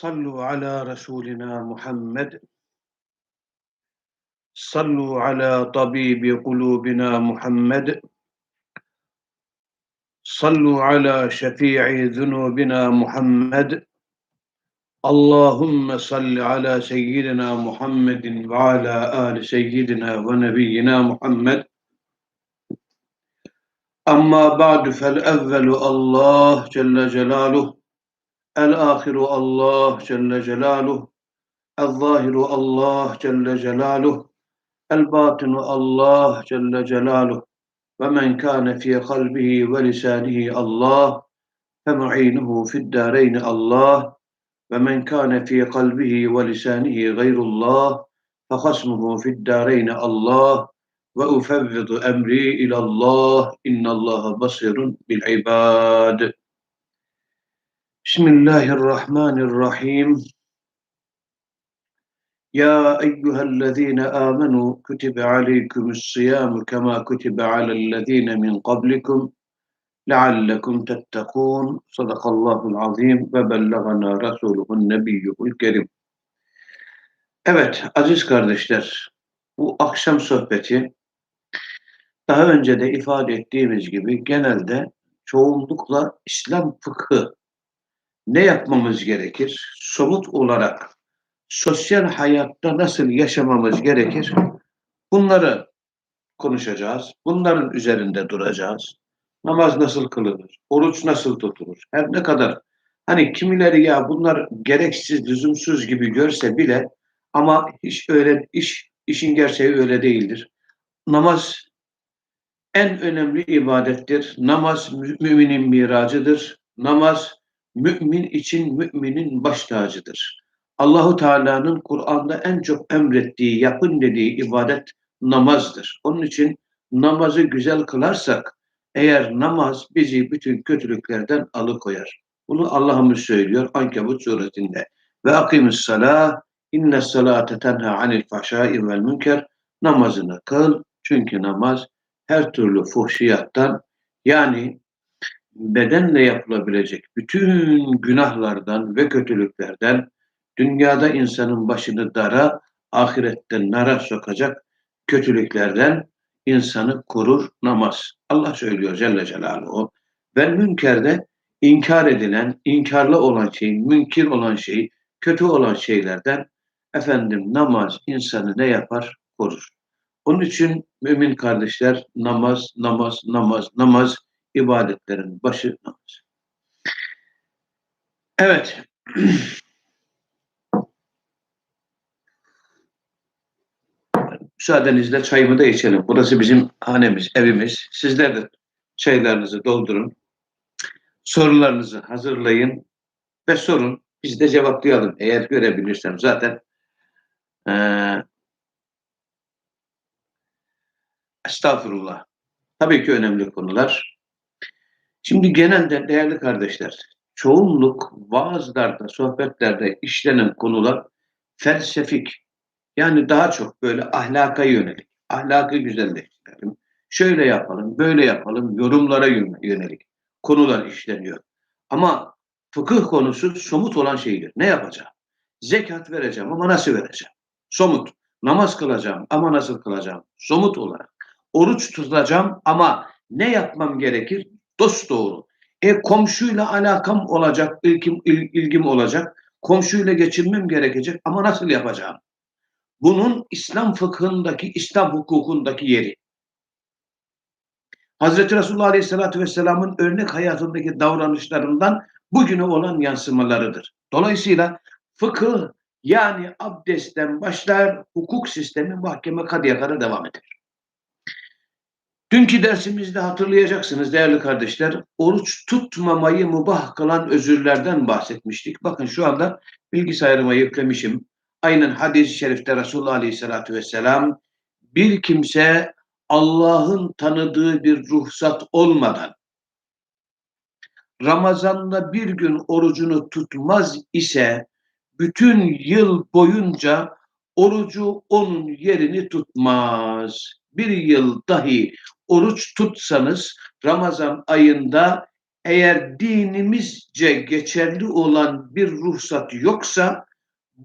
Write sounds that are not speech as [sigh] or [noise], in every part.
صلوا على رسولنا محمد. صلوا على طبيب قلوبنا محمد. صلوا على شفيع ذنوبنا محمد. اللهم صل على سيدنا محمد وعلى آل سيدنا ونبينا محمد. أما بعد فالأول الله جل جلاله الآخر الله جل جلاله الظاهر الله جل جلاله الباطن الله جل جلاله ومن كان في قلبه ولسانه الله فمعينه في الدارين الله ومن كان في قلبه ولسانه غير الله فخصمه في الدارين الله وأفوض أمري إلى الله إن الله بصير بالعباد. Bismillahirrahmanirrahim. Ya eyyühellezine amenu kutibe aleykümü's-siyamu kema kutibe alellezine min qablikum leallekum tettekûn. Sadakallahul azim ve bellagana rasuluhun nebiyyuhul kerim. Evet aziz kardeşler bu akşam sohbeti daha önce de ifade ettiğimiz gibi genelde çoğunlukla İslam fıkhı ne yapmamız gerekir? Somut olarak sosyal hayatta nasıl yaşamamız gerekir? Bunları konuşacağız. Bunların üzerinde duracağız. Namaz nasıl kılınır? Oruç nasıl tutulur? Her ne kadar hani kimileri ya bunlar gereksiz, lüzumsuz gibi görse bile ama hiç öyle iş işin gerçeği öyle değildir. Namaz en önemli ibadettir. Namaz müminin miracıdır. Namaz mümin için müminin baş tacıdır. Allahu Teala'nın Kur'an'da en çok emrettiği, yapın dediği ibadet namazdır. Onun için namazı güzel kılarsak eğer namaz bizi bütün kötülüklerden alıkoyar. Bunu Allah'ımız söylüyor Ankebut suresinde. Ve akimus salah inne salate tenha anil fahşai vel münker namazını kıl çünkü namaz her türlü fuhşiyattan yani bedenle yapılabilecek bütün günahlardan ve kötülüklerden dünyada insanın başını dara, ahirette nara sokacak kötülüklerden insanı korur namaz. Allah söylüyor Celle Celaluhu. Ve münkerde inkar edilen, inkarlı olan şey, münkir olan şey, kötü olan şeylerden efendim namaz insanı ne yapar? Korur. Onun için mümin kardeşler namaz, namaz, namaz, namaz ibadetlerin başı namaz. Evet. Müsaadenizle çayımı da içelim. Burası bizim hanemiz, evimiz. Sizler de çaylarınızı doldurun. Sorularınızı hazırlayın ve sorun. Biz de cevaplayalım eğer görebilirsem. Zaten ee, estağfurullah. Tabii ki önemli konular. Şimdi genelde değerli kardeşler, çoğunluk vaazlarda, sohbetlerde işlenen konular felsefik. Yani daha çok böyle ahlaka yönelik, ahlakı güzelleştirelim, şöyle yapalım, böyle yapalım, yorumlara yönelik konular işleniyor. Ama fıkıh konusu somut olan şeydir. Ne yapacağım? Zekat vereceğim ama nasıl vereceğim? Somut. Namaz kılacağım ama nasıl kılacağım? Somut olarak. Oruç tutacağım ama ne yapmam gerekir? Dost doğru. E komşuyla alakam olacak, ilgim, ilgim olacak. Komşuyla geçirmem gerekecek ama nasıl yapacağım? Bunun İslam fıkhındaki, İslam hukukundaki yeri. Hazreti Resulullah Aleyhisselatü Vesselam'ın örnek hayatındaki davranışlarından bugüne olan yansımalarıdır. Dolayısıyla fıkıh yani abdestten başlar, hukuk sistemi mahkeme kadıya kadar devam eder. Dünkü dersimizde hatırlayacaksınız değerli kardeşler, oruç tutmamayı mubah kılan özürlerden bahsetmiştik. Bakın şu anda bilgisayarıma yüklemişim. Aynen hadis-i şerifte Resulullah Aleyhisselatü Vesselam bir kimse Allah'ın tanıdığı bir ruhsat olmadan Ramazan'da bir gün orucunu tutmaz ise bütün yıl boyunca orucu onun yerini tutmaz. Bir yıl dahi oruç tutsanız Ramazan ayında eğer dinimizce geçerli olan bir ruhsat yoksa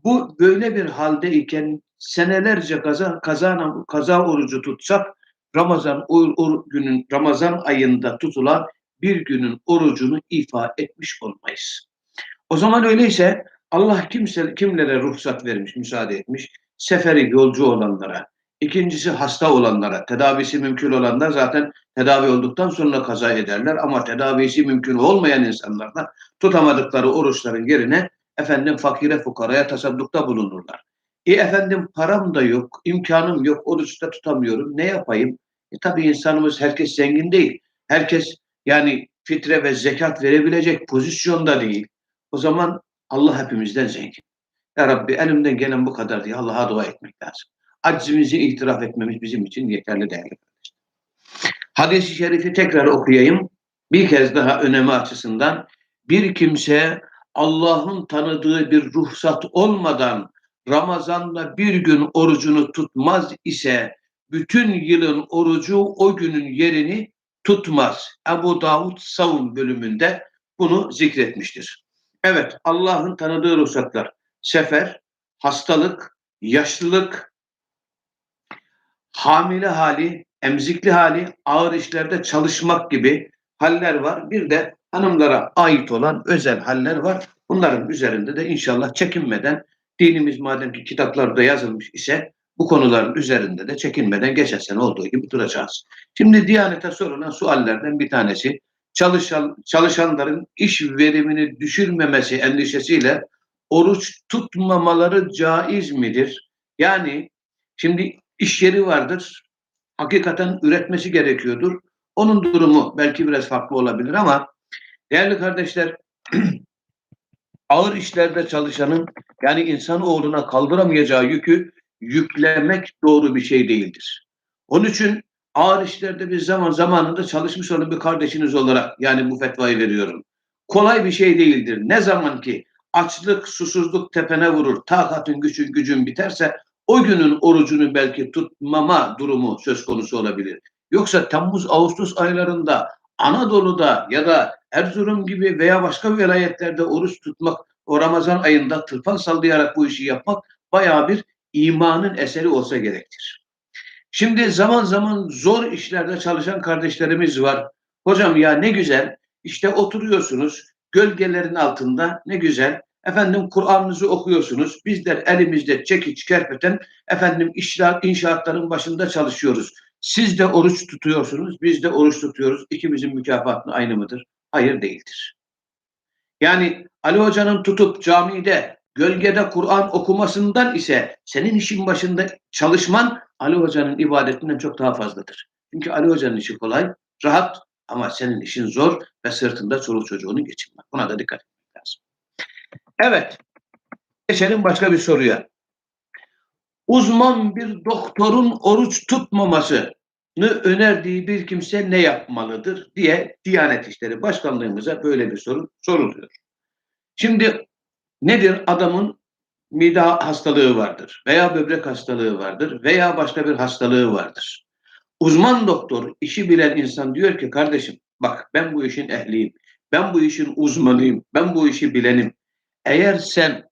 bu böyle bir haldeyken senelerce kaza, kaza, kaza orucu tutsak Ramazan o, o günün Ramazan ayında tutulan bir günün orucunu ifa etmiş olmayız. O zaman öyleyse Allah kimse kimlere ruhsat vermiş, müsaade etmiş? Seferi yolcu olanlara, ikincisi hasta olanlara, tedavisi mümkün olanlar zaten tedavi olduktan sonra kaza ederler ama tedavisi mümkün olmayan insanlar da tutamadıkları oruçların yerine efendim fakire fukaraya tasaddukta bulunurlar. E efendim param da yok, imkanım yok, oruçta tutamıyorum. Ne yapayım? E tabii insanımız herkes zengin değil. Herkes yani fitre ve zekat verebilecek pozisyonda değil. O zaman Allah hepimizden zengin. Ya Rabbi elimden gelen bu kadar diye Allah'a dua etmek lazım. Aczimizi itiraf etmemiz bizim için yeterli değerli Hadis-i şerifi tekrar okuyayım. Bir kez daha önemi açısından bir kimse Allah'ın tanıdığı bir ruhsat olmadan Ramazan'da bir gün orucunu tutmaz ise bütün yılın orucu o günün yerini tutmaz. Ebu Davud Savun bölümünde bunu zikretmiştir. Evet, Allah'ın tanıdığı ruhsatlar. Sefer, hastalık, yaşlılık, hamile hali, emzikli hali, ağır işlerde çalışmak gibi haller var. Bir de hanımlara ait olan özel haller var. Bunların üzerinde de inşallah çekinmeden dinimiz madem ki kitaplarda yazılmış ise bu konuların üzerinde de çekinmeden geçen sene olduğu gibi duracağız. Şimdi Diyanet'e sorulan suallerden bir tanesi çalışan, çalışanların iş verimini düşürmemesi endişesiyle oruç tutmamaları caiz midir? Yani şimdi iş yeri vardır, hakikaten üretmesi gerekiyordur. Onun durumu belki biraz farklı olabilir ama değerli kardeşler [clears throat] ağır işlerde çalışanın yani insan oğluna kaldıramayacağı yükü yüklemek doğru bir şey değildir. Onun için ağır işlerde bir zaman zamanında çalışmış olan bir kardeşiniz olarak yani bu fetvayı veriyorum. Kolay bir şey değildir. Ne zaman ki açlık, susuzluk tepene vurur, takatın gücün gücün biterse o günün orucunu belki tutmama durumu söz konusu olabilir. Yoksa Temmuz, Ağustos aylarında Anadolu'da ya da Erzurum gibi veya başka vilayetlerde oruç tutmak, o Ramazan ayında tırpan sallayarak bu işi yapmak bayağı bir imanın eseri olsa gerektir. Şimdi zaman zaman zor işlerde çalışan kardeşlerimiz var. Hocam ya ne güzel işte oturuyorsunuz gölgelerin altında ne güzel efendim Kur'an'ınızı okuyorsunuz. Bizler elimizde çekiç kerpeten efendim inşaatların başında çalışıyoruz. Siz de oruç tutuyorsunuz, biz de oruç tutuyoruz. İkimizin mükafatı aynı mıdır? Hayır değildir. Yani Ali Hoca'nın tutup camide gölgede Kur'an okumasından ise senin işin başında çalışman Ali Hoca'nın ibadetinden çok daha fazladır. Çünkü Ali Hoca'nın işi kolay, rahat ama senin işin zor ve sırtında çoluk çocuğunu geçirmek. Buna da dikkat etmek lazım. Evet, geçelim başka bir soruya. Uzman bir doktorun oruç tutmamasını önerdiği bir kimse ne yapmalıdır diye Diyanet İşleri Başkanlığımıza böyle bir soru soruluyor. Şimdi nedir adamın mide hastalığı vardır veya böbrek hastalığı vardır veya başka bir hastalığı vardır. Uzman doktor, işi bilen insan diyor ki kardeşim bak ben bu işin ehliyim, ben bu işin uzmanıyım, ben bu işi bilenim. Eğer sen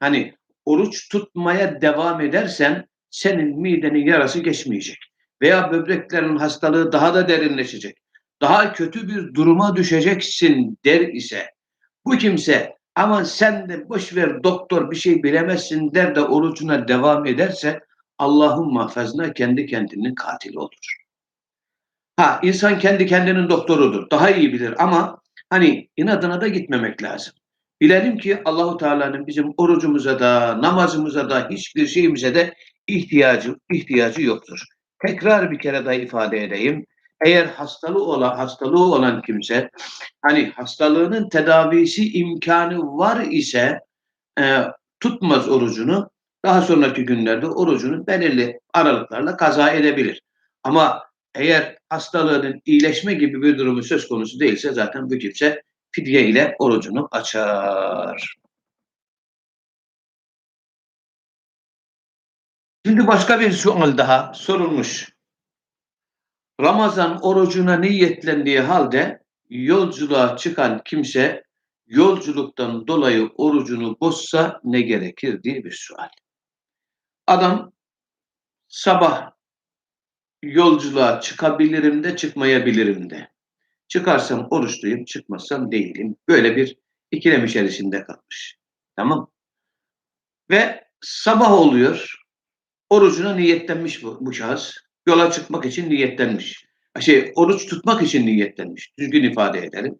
hani oruç tutmaya devam edersen senin midenin yarası geçmeyecek. Veya böbreklerin hastalığı daha da derinleşecek. Daha kötü bir duruma düşeceksin der ise bu kimse aman sen de boş ver doktor bir şey bilemezsin der de orucuna devam ederse Allah'ın muhafazına kendi kendinin katili olur. Ha insan kendi kendinin doktorudur. Daha iyi bilir ama hani inadına da gitmemek lazım. Bilelim ki Allahu Teala'nın bizim orucumuza da, namazımıza da, hiçbir şeyimize de ihtiyacı ihtiyacı yoktur. Tekrar bir kere daha ifade edeyim. Eğer hastalığı olan hastalığı olan kimse hani hastalığının tedavisi imkanı var ise e, tutmaz orucunu daha sonraki günlerde orucunu belirli aralıklarla kaza edebilir. Ama eğer hastalığının iyileşme gibi bir durumu söz konusu değilse zaten bu kimse fidye ile orucunu açar. Şimdi başka bir sual daha sorulmuş. Ramazan orucuna niyetlendiği halde yolculuğa çıkan kimse yolculuktan dolayı orucunu bozsa ne gerekir diye bir sual. Adam sabah yolculuğa çıkabilirim de çıkmayabilirim de. Çıkarsam oruçluyum, çıkmazsam değilim. Böyle bir ikilem içerisinde kalmış. Tamam. Ve sabah oluyor. Orucuna niyetlenmiş bu, bu şahıs. Yola çıkmak için niyetlenmiş. Şey, oruç tutmak için niyetlenmiş. Düzgün ifade edelim.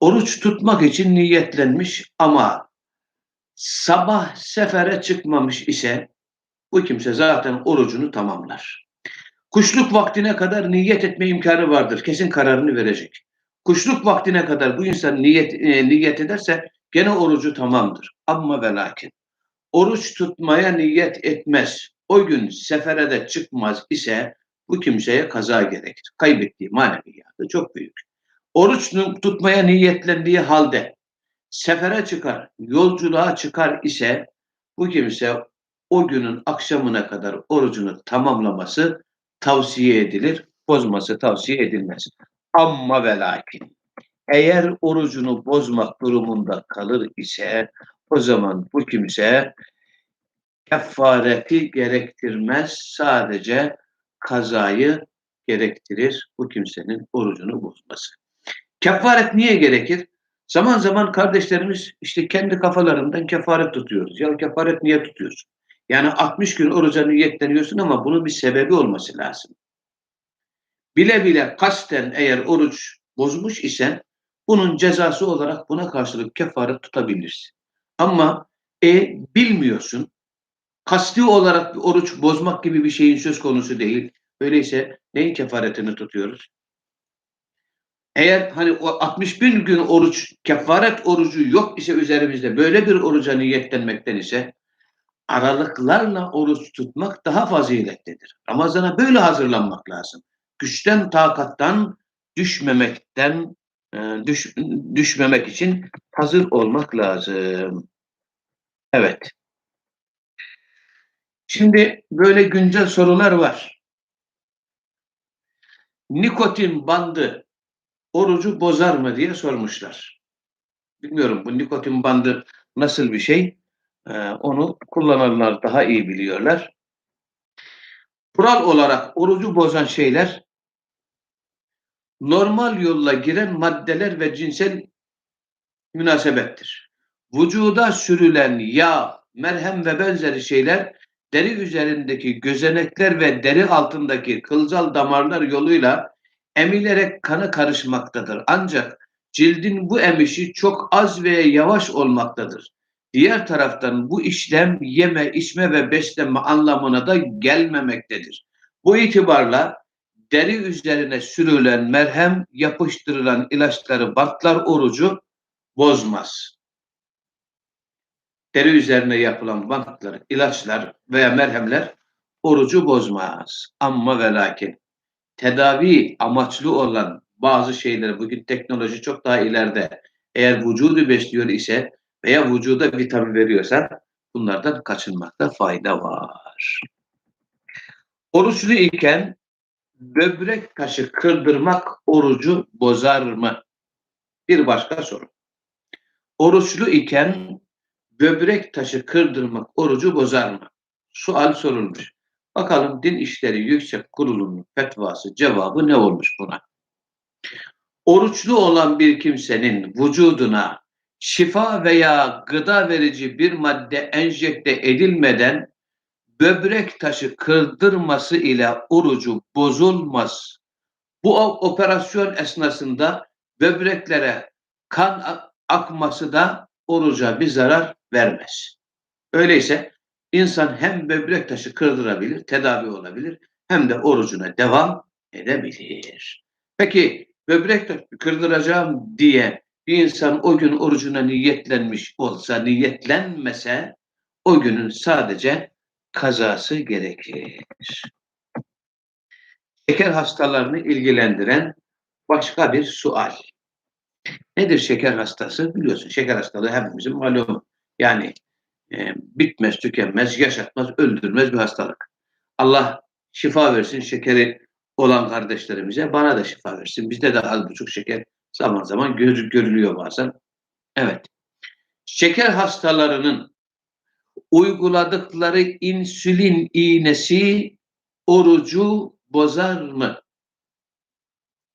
Oruç tutmak için niyetlenmiş ama sabah sefere çıkmamış ise bu kimse zaten orucunu tamamlar. Kuşluk vaktine kadar niyet etme imkanı vardır. Kesin kararını verecek. Kuşluk vaktine kadar bu insan niyet, e, niyet ederse gene orucu tamamdır. Ama ve lakin oruç tutmaya niyet etmez. O gün sefere de çıkmaz ise bu kimseye kaza gerekir. Kaybettiği maneviyatı çok büyük. Oruç tutmaya niyetlendiği halde sefere çıkar, yolculuğa çıkar ise bu kimse o günün akşamına kadar orucunu tamamlaması tavsiye edilir, bozması tavsiye edilmez. Amma ve lakin eğer orucunu bozmak durumunda kalır ise o zaman bu kimse kefareti gerektirmez, sadece kazayı gerektirir bu kimsenin orucunu bozması. Kefaret niye gerekir? Zaman zaman kardeşlerimiz işte kendi kafalarından kefaret tutuyoruz. Ya kefaret niye tutuyorsun? Yani 60 gün oruca niyetleniyorsun ama bunun bir sebebi olması lazım. Bile bile kasten eğer oruç bozmuş isen bunun cezası olarak buna karşılık kefaret tutabilirsin. Ama e, bilmiyorsun, kasti olarak bir oruç bozmak gibi bir şeyin söz konusu değil. Öyleyse neyin kefaretini tutuyoruz? Eğer hani o 61 gün oruç, kefaret orucu yok ise üzerimizde böyle bir oruca niyetlenmekten ise aralıklarla oruç tutmak daha faziletlidir. Ramazana böyle hazırlanmak lazım. Güçten, takattan düşmemekten e, düş, düşmemek için hazır olmak lazım. Evet. Şimdi böyle güncel sorular var. Nikotin bandı orucu bozar mı diye sormuşlar. Bilmiyorum bu nikotin bandı nasıl bir şey? Ee, onu kullananlar daha iyi biliyorlar. Kural olarak orucu bozan şeyler normal yolla giren maddeler ve cinsel münasebettir. Vücuda sürülen yağ, merhem ve benzeri şeyler deri üzerindeki gözenekler ve deri altındaki kılcal damarlar yoluyla emilerek kanı karışmaktadır. Ancak cildin bu emişi çok az ve yavaş olmaktadır. Diğer taraftan bu işlem yeme, içme ve beslenme anlamına da gelmemektedir. Bu itibarla deri üzerine sürülen merhem, yapıştırılan ilaçları bantlar orucu bozmaz. Deri üzerine yapılan bantlar, ilaçlar veya merhemler orucu bozmaz. Ama ve lakin tedavi amaçlı olan bazı şeyler bugün teknoloji çok daha ileride. Eğer vücudu besliyor ise veya vücuda vitamin veriyorsa bunlardan kaçınmakta fayda var. Oruçlu iken böbrek taşı kırdırmak orucu bozar mı? Bir başka soru. Oruçlu iken böbrek taşı kırdırmak orucu bozar mı? Sual sorulmuş. Bakalım Din İşleri Yüksek Kurulu'nun fetvası cevabı ne olmuş buna? Oruçlu olan bir kimsenin vücuduna şifa veya gıda verici bir madde enjekte edilmeden böbrek taşı kırdırması ile orucu bozulmaz. Bu operasyon esnasında böbreklere kan akması da oruca bir zarar vermez. Öyleyse insan hem böbrek taşı kırdırabilir, tedavi olabilir hem de orucuna devam edebilir. Peki böbrek taşı kırdıracağım diye bir insan o gün orucuna niyetlenmiş olsa, niyetlenmese o günün sadece kazası gerekir. Şeker hastalarını ilgilendiren başka bir sual. Nedir şeker hastası? Biliyorsun şeker hastalığı hepimizin malumu. Yani e, bitmez, tükenmez, yaşatmaz, öldürmez bir hastalık. Allah şifa versin şekeri olan kardeşlerimize, bana da şifa versin. Bizde de az buçuk şeker Zaman zaman gör, görülüyor bazen. Evet. Şeker hastalarının uyguladıkları insülin iğnesi orucu bozar mı?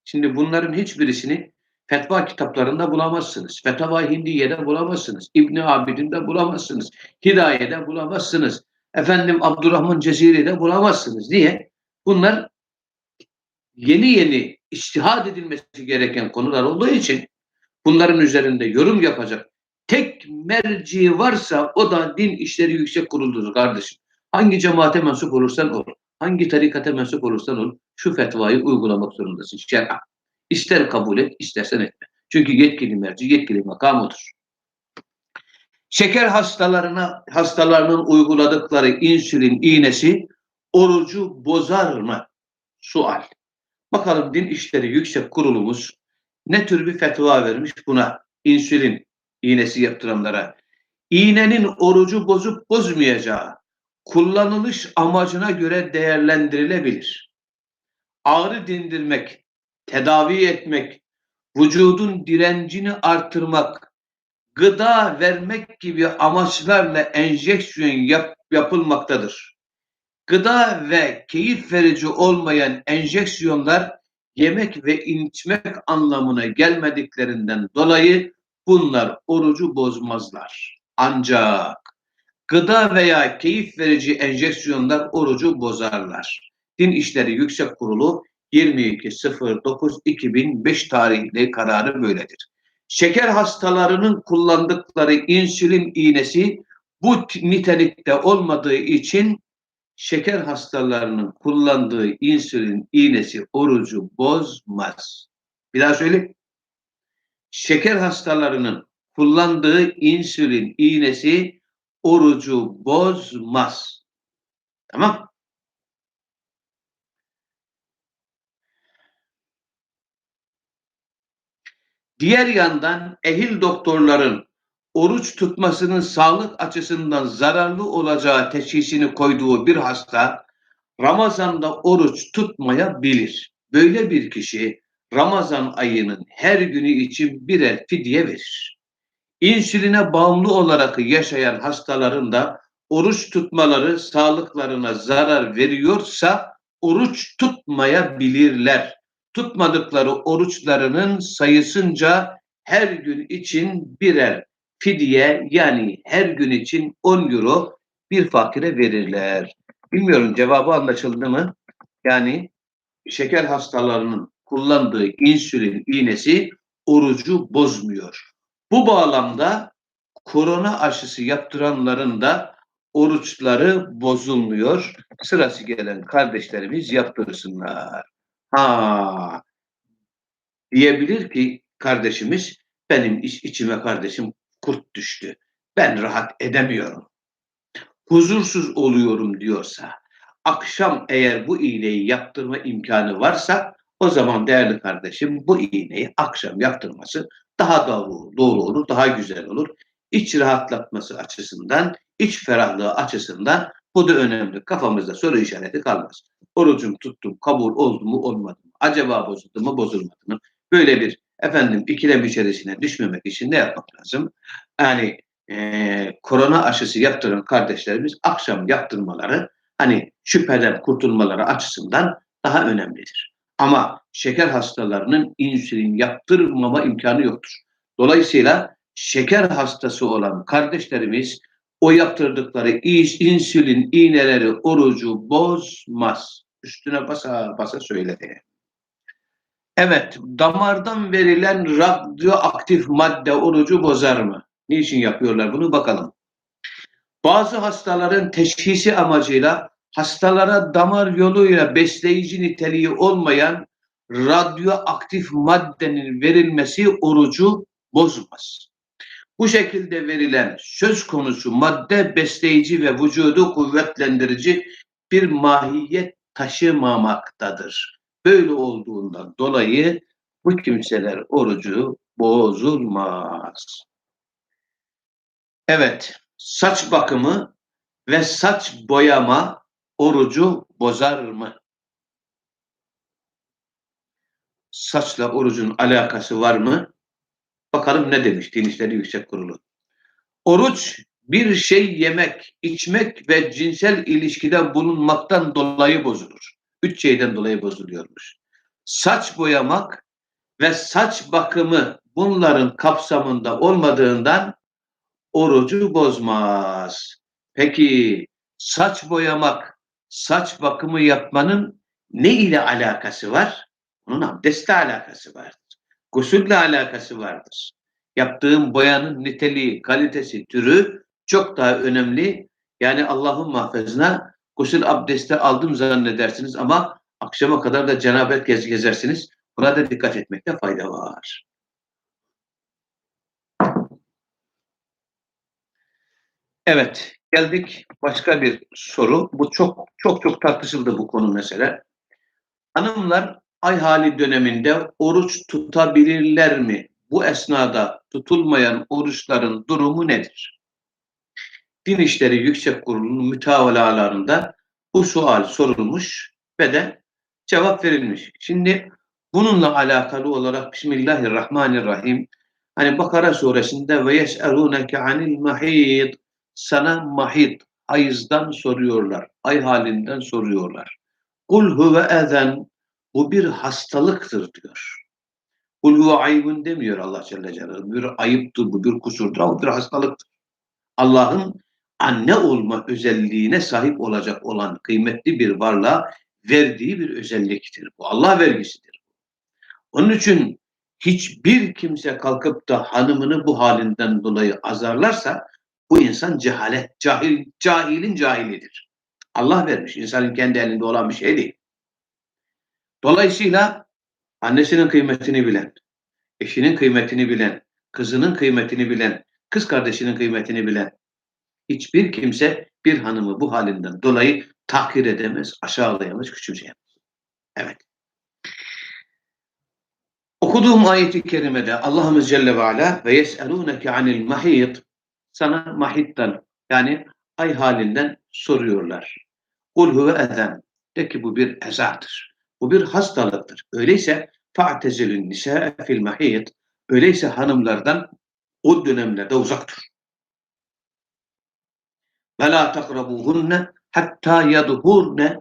Şimdi bunların hiçbirisini fetva kitaplarında bulamazsınız. Fetva Hindiye'de bulamazsınız. İbni Abidin'de bulamazsınız. Hidaye'de bulamazsınız. Efendim Abdurrahman Ceziri'de bulamazsınız diye bunlar yeni yeni iştihad edilmesi gereken konular olduğu için bunların üzerinde yorum yapacak tek merci varsa o da din işleri yüksek kuruludur kardeşim. Hangi cemaate mensup olursan ol, hangi tarikata mensup olursan ol, şu fetvayı uygulamak zorundasın. Şer'a. İster kabul et, istersen etme. Çünkü yetkili merci, yetkili makam odur. Şeker hastalarına hastalarının uyguladıkları insülin iğnesi orucu bozar mı? Sual. Bakalım Din İşleri Yüksek Kurulumuz ne tür bir fetva vermiş buna insülin iğnesi yaptıranlara. İğnenin orucu bozup bozmayacağı kullanılış amacına göre değerlendirilebilir. Ağrı dindirmek, tedavi etmek, vücudun direncini artırmak, gıda vermek gibi amaçlarla enjeksiyon yap, yapılmaktadır. Gıda ve keyif verici olmayan enjeksiyonlar yemek ve içmek anlamına gelmediklerinden dolayı bunlar orucu bozmazlar. Ancak gıda veya keyif verici enjeksiyonlar orucu bozarlar. Din İşleri Yüksek Kurulu 22.09.2005 tarihli kararı böyledir. Şeker hastalarının kullandıkları insülin iğnesi bu nitelikte olmadığı için şeker hastalarının kullandığı insülin iğnesi orucu bozmaz. Bir daha söyleyeyim. Şeker hastalarının kullandığı insülin iğnesi orucu bozmaz. Tamam? Diğer yandan ehil doktorların oruç tutmasının sağlık açısından zararlı olacağı teşhisini koyduğu bir hasta Ramazan'da oruç tutmayabilir. Böyle bir kişi Ramazan ayının her günü için birer fidye verir. İnsüline bağımlı olarak yaşayan hastaların da oruç tutmaları sağlıklarına zarar veriyorsa oruç tutmayabilirler. Tutmadıkları oruçlarının sayısınca her gün için birer fidye yani her gün için 10 euro bir fakire verirler. Bilmiyorum cevabı anlaşıldı mı? Yani şeker hastalarının kullandığı insülin iğnesi orucu bozmuyor. Bu bağlamda korona aşısı yaptıranların da oruçları bozulmuyor. Sırası gelen kardeşlerimiz yaptırsınlar. Ha diyebilir ki kardeşimiz benim iç, içime kardeşim kurt düştü. Ben rahat edemiyorum. Huzursuz oluyorum diyorsa akşam eğer bu iğneyi yaptırma imkanı varsa o zaman değerli kardeşim bu iğneyi akşam yaptırması daha doğru, doğru olur, daha güzel olur. İç rahatlatması açısından, iç ferahlığı açısından bu da önemli. Kafamızda soru işareti kalmaz. Orucum tuttum, kabul oldu mu olmadı mı? Acaba bozuldu mu bozulmadı mı? Böyle bir efendim ikilem içerisine düşmemek için ne yapmak lazım? Yani e, korona aşısı yaptıran kardeşlerimiz akşam yaptırmaları hani şüpheden kurtulmaları açısından daha önemlidir. Ama şeker hastalarının insülin yaptırmama imkanı yoktur. Dolayısıyla şeker hastası olan kardeşlerimiz o yaptırdıkları insülin iğneleri orucu bozmaz. Üstüne basa basa söyledi. Evet, damardan verilen radyoaktif madde orucu bozar mı? Niçin yapıyorlar bunu bakalım. Bazı hastaların teşhisi amacıyla hastalara damar yoluyla besleyici niteliği olmayan radyoaktif maddenin verilmesi orucu bozmaz. Bu şekilde verilen söz konusu madde besleyici ve vücudu kuvvetlendirici bir mahiyet taşımamaktadır. Böyle olduğundan dolayı bu kimseler orucu bozulmaz. Evet, saç bakımı ve saç boyama orucu bozar mı? saçla orucun alakası var mı? Bakalım ne demiş Din Yüksek Kurulu. Oruç bir şey yemek, içmek ve cinsel ilişkide bulunmaktan dolayı bozulur. Üç şeyden dolayı bozuluyormuş. Saç boyamak ve saç bakımı bunların kapsamında olmadığından orucu bozmaz. Peki saç boyamak, saç bakımı yapmanın ne ile alakası var? Bunun abdestle alakası vardır. Gusülle alakası vardır. Yaptığım boyanın niteliği, kalitesi, türü çok daha önemli. Yani Allah'ın mahfazına gusül abdesti aldım zannedersiniz ama akşama kadar da cenabet gez gezersiniz. Buna da dikkat etmekte fayda var. Evet, geldik başka bir soru. Bu çok çok çok tartışıldı bu konu mesele. Hanımlar ay hali döneminde oruç tutabilirler mi? Bu esnada tutulmayan oruçların durumu nedir? Din İşleri Yüksek Kurulu'nun mütavalalarında bu sual sorulmuş ve de cevap verilmiş. Şimdi bununla alakalı olarak Bismillahirrahmanirrahim hani Bakara suresinde ve yes'elûneke anil mahid sana mahid hayızdan soruyorlar. Ay halinden soruyorlar. Kul huve ezen bu bir hastalıktır diyor. Kul huve aybun demiyor Allah Celle Celaluhu. Bir ayıptır, bu bir kusurdur ama bir hastalıktır. Allah'ın anne olma özelliğine sahip olacak olan kıymetli bir varlığa verdiği bir özelliktir. Bu Allah vergisidir. Onun için hiçbir kimse kalkıp da hanımını bu halinden dolayı azarlarsa bu insan cehalet, cahil, cahilin cahilidir. Allah vermiş. İnsanın kendi elinde olan bir şey değil. Dolayısıyla annesinin kıymetini bilen, eşinin kıymetini bilen, kızının kıymetini bilen, kız kardeşinin kıymetini bilen hiçbir kimse bir hanımı bu halinden dolayı tahkir edemez, aşağılayamaz, küçümseyemez. Evet. Okuduğum ayeti kerimede Allah'ımız Celle ve Ala ve yes'elûneke anil mahid sana mahitten yani ay halinden soruyorlar. Kul huve ezen de ki bu bir ezadır. Bu bir hastalıktır. Öyleyse fa'tezilün nisa fil mahid öyleyse hanımlardan o dönemlerde uzak dur. Ve la takrabuhunne hatta yadhurne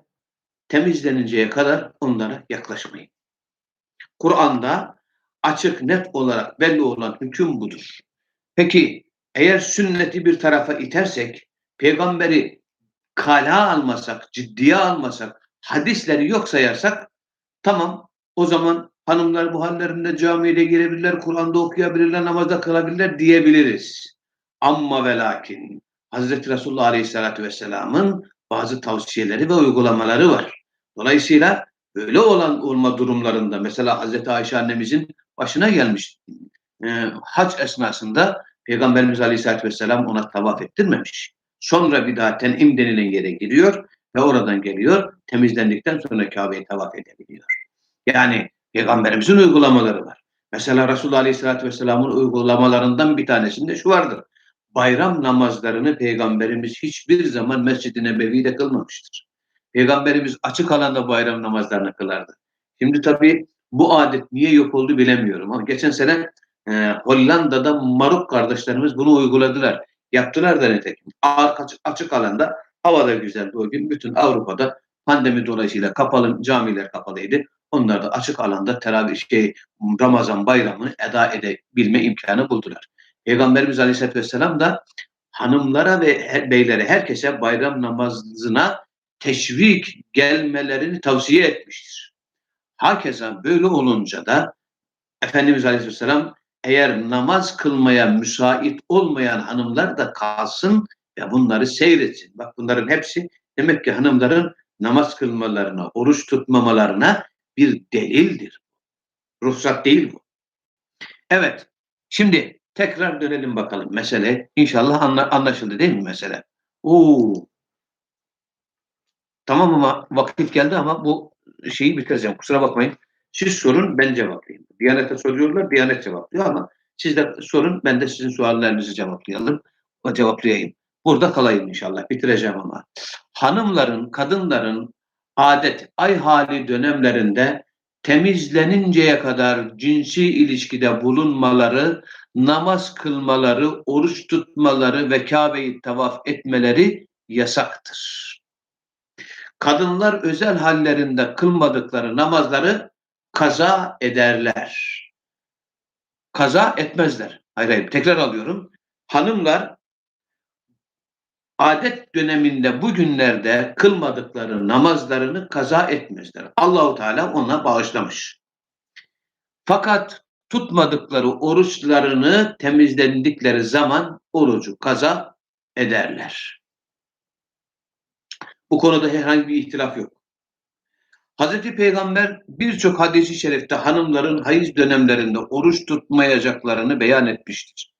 temizleninceye kadar onlara yaklaşmayın. Kur'an'da açık net olarak belli olan hüküm budur. Peki eğer sünneti bir tarafa itersek, peygamberi kala almasak, ciddiye almasak, hadisleri yok sayarsak tamam o zaman hanımlar bu hallerinde camiye girebilirler, Kur'an'da okuyabilirler, namazda kılabilirler diyebiliriz. Amma ve lakin Hazreti Resulullah Aleyhisselatü Vesselam'ın bazı tavsiyeleri ve uygulamaları var. Dolayısıyla böyle olan olma durumlarında mesela Hazreti Ayşe annemizin başına gelmiş e, hac esnasında Peygamberimiz Aleyhisselatü Vesselam ona tavaf ettirmemiş. Sonra bir daha tenim denilen yere giriyor ve oradan geliyor. Temizlendikten sonra Kabe'yi tavaf edebiliyor. Yani Peygamberimizin uygulamaları var. Mesela Resulullah Aleyhisselatü Vesselam'ın uygulamalarından bir tanesinde şu vardır. Bayram namazlarını Peygamberimiz hiçbir zaman Mescid-i Nebevi'de kılmamıştır. Peygamberimiz açık alanda bayram namazlarını kılardı. Şimdi tabii bu adet niye yok oldu bilemiyorum ama geçen sene e, Hollanda'da Marok kardeşlerimiz bunu uyguladılar. Yaptılar da nitekim. Açık, açık alanda hava da güzeldi o gün. Bütün Avrupa'da pandemi dolayısıyla kapalı camiler kapalıydı. Onlar da açık alanda teravih şey Ramazan bayramını eda edebilme imkanı buldular. Peygamberimiz Aleyhisselatü Vesselam da hanımlara ve beylere herkese bayram namazına teşvik gelmelerini tavsiye etmiştir. Hakeza böyle olunca da Efendimiz Aleyhisselam eğer namaz kılmaya müsait olmayan hanımlar da kalsın ve bunları seyretsin. Bak bunların hepsi demek ki hanımların namaz kılmalarına, oruç tutmamalarına bir delildir. Ruhsat değil bu. Evet, şimdi tekrar dönelim bakalım mesele. İnşallah anla, anlaşıldı değil mi mesele? Oo. Tamam ama vakit geldi ama bu şeyi bitireceğim. Kusura bakmayın. Siz sorun, ben cevaplayayım. Diyanete soruyorlar, Diyanet cevaplıyor ama siz de sorun, ben de sizin suallerinizi cevaplayalım, cevaplayayım. Burada kalayım inşallah, bitireceğim ama. Hanımların, kadınların adet, ay hali dönemlerinde temizleninceye kadar cinsi ilişkide bulunmaları, namaz kılmaları, oruç tutmaları ve Kabe'yi tavaf etmeleri yasaktır. Kadınlar özel hallerinde kılmadıkları namazları kaza ederler. Kaza etmezler. Hayır hayır tekrar alıyorum. Hanımlar adet döneminde bugünlerde kılmadıkları namazlarını kaza etmezler. Allahu Teala ona bağışlamış. Fakat tutmadıkları oruçlarını temizlendikleri zaman orucu kaza ederler. Bu konuda herhangi bir ihtilaf yok. Hazreti Peygamber birçok hadisi şerifte hanımların hayız dönemlerinde oruç tutmayacaklarını beyan etmiştir.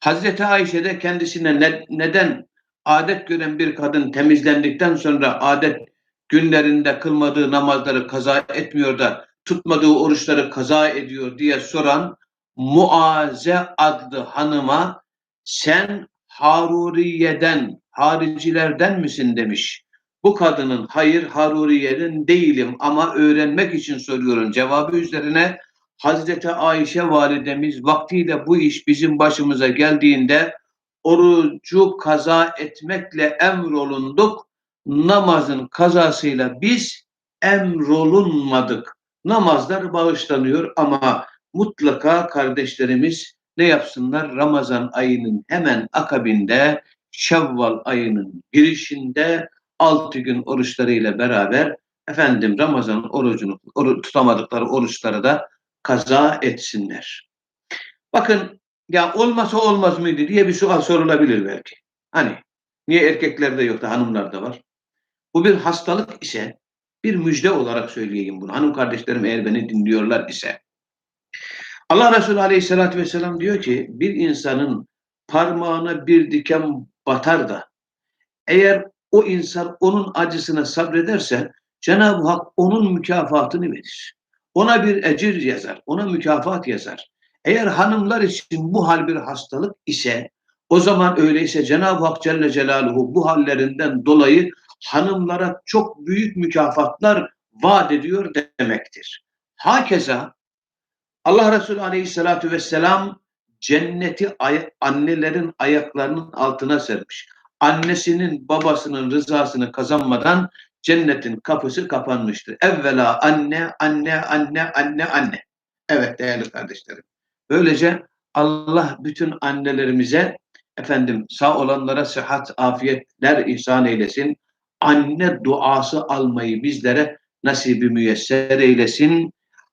Hazreti Ayşe de kendisine ne, neden adet gören bir kadın temizlendikten sonra adet günlerinde kılmadığı namazları kaza etmiyor da tutmadığı oruçları kaza ediyor diye soran Muaze adlı hanıma sen Haruriye'den, haricilerden misin demiş. Bu kadının hayır Haruriye'den değilim ama öğrenmek için soruyorum cevabı üzerine Hazreti Ayşe validemiz vaktiyle bu iş bizim başımıza geldiğinde orucu kaza etmekle emrolunduk. Namazın kazasıyla biz emrolunmadık. Namazlar bağışlanıyor ama mutlaka kardeşlerimiz ne yapsınlar? Ramazan ayının hemen akabinde Şevval ayının girişinde altı gün oruçlarıyla beraber efendim Ramazan orucunu oru, tutamadıkları oruçları da kaza etsinler. Bakın ya olmasa olmaz mıydı diye bir sual sorulabilir belki. Hani niye erkeklerde yok da hanımlarda var? Bu bir hastalık ise bir müjde olarak söyleyeyim bunu. Hanım kardeşlerim eğer beni dinliyorlar ise. Allah Resulü Aleyhisselatü Vesselam diyor ki bir insanın parmağına bir diken batar da eğer o insan onun acısına sabrederse Cenab-ı Hak onun mükafatını verir. Ona bir ecir yazar, ona mükafat yazar. Eğer hanımlar için bu hal bir hastalık ise o zaman öyleyse Cenab-ı Hak Celle Celaluhu bu hallerinden dolayı hanımlara çok büyük mükafatlar vaat ediyor demektir. Hakeza Allah Resulü Aleyhisselatü Vesselam cenneti ay annelerin ayaklarının altına sermiş. Annesinin babasının rızasını kazanmadan cennetin kapısı kapanmıştır. Evvela anne, anne, anne, anne, anne. Evet değerli kardeşlerim. Böylece Allah bütün annelerimize efendim sağ olanlara sıhhat, afiyetler ihsan eylesin. Anne duası almayı bizlere nasibi müyesser eylesin.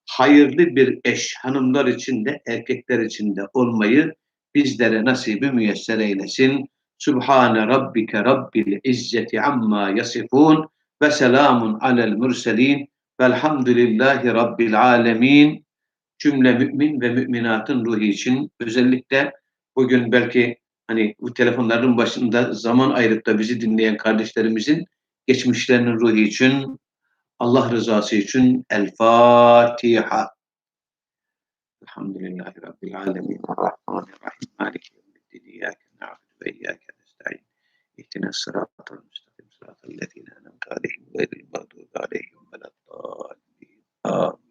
Hayırlı bir eş hanımlar için de erkekler için de olmayı bizlere nasibi müyesser eylesin. Subhane rabbike rabbil izzeti amma yasifun ve selamun alel mürselin velhamdülillahi rabbil alemin cümle mümin ve müminatın ruhu için özellikle bugün belki hani bu telefonların başında zaman ayırıp da bizi dinleyen kardeşlerimizin geçmişlerinin ruhu için, Allah rızası için El Fatiha. Elhamdülillahi Rabbil Alemin. Rahmanirrahim. Maliki yevmiddin. İyyâke na'budu ve iyyâke nestaîn. İhtina sıratal müstakim sıratal lezîne enemte aleyhim gayril mağdûbi aleyhim ve leddâllîn. Amin.